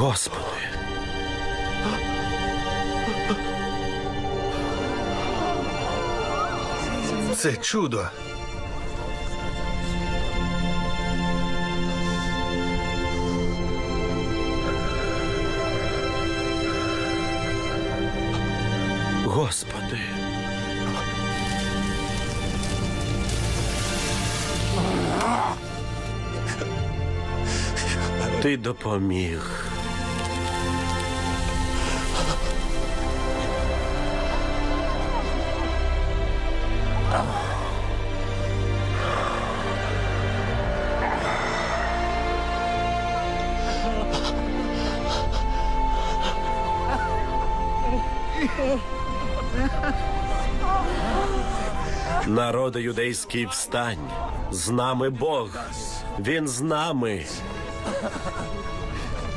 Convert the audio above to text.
Господи. Це чудо. Господи. Ти допоміг. Народи юдейський встань. З нами Бог. Він з нами.